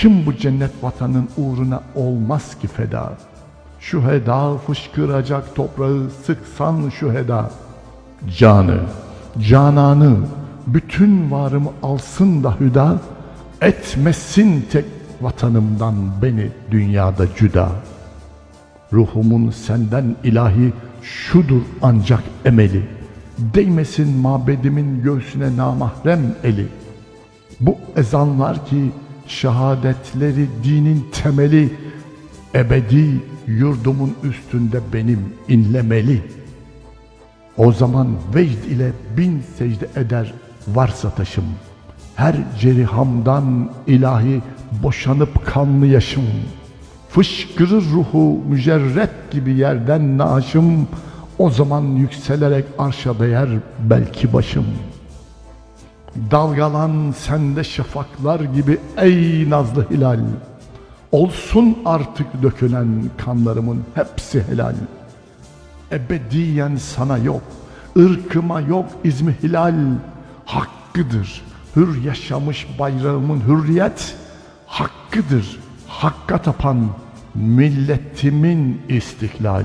Kim bu cennet vatanın uğruna olmaz ki feda? Şu heda fışkıracak toprağı sıksan şu heda. Canı, cananı, bütün varımı alsın da hüda, etmesin tek vatanımdan beni dünyada cüda. Ruhumun senden ilahi şudur ancak emeli, değmesin mabedimin göğsüne namahrem eli. Bu ezanlar ki şehadetleri dinin temeli, ebedi yurdumun üstünde benim inlemeli. O zaman vecd ile bin secde eder varsa taşım. Her cerihamdan ilahi boşanıp kanlı yaşım. Fışkırır ruhu mücerret gibi yerden naaşım. O zaman yükselerek arşa değer belki başım. Dalgalan sende şafaklar gibi ey nazlı hilal. Olsun artık dökülen kanlarımın hepsi helal. Ebediyen sana yok, ırkıma yok izmi hilal. Hakkıdır, hür yaşamış bayrağımın hürriyet. Hakkıdır, hakka tapan milletimin istiklal.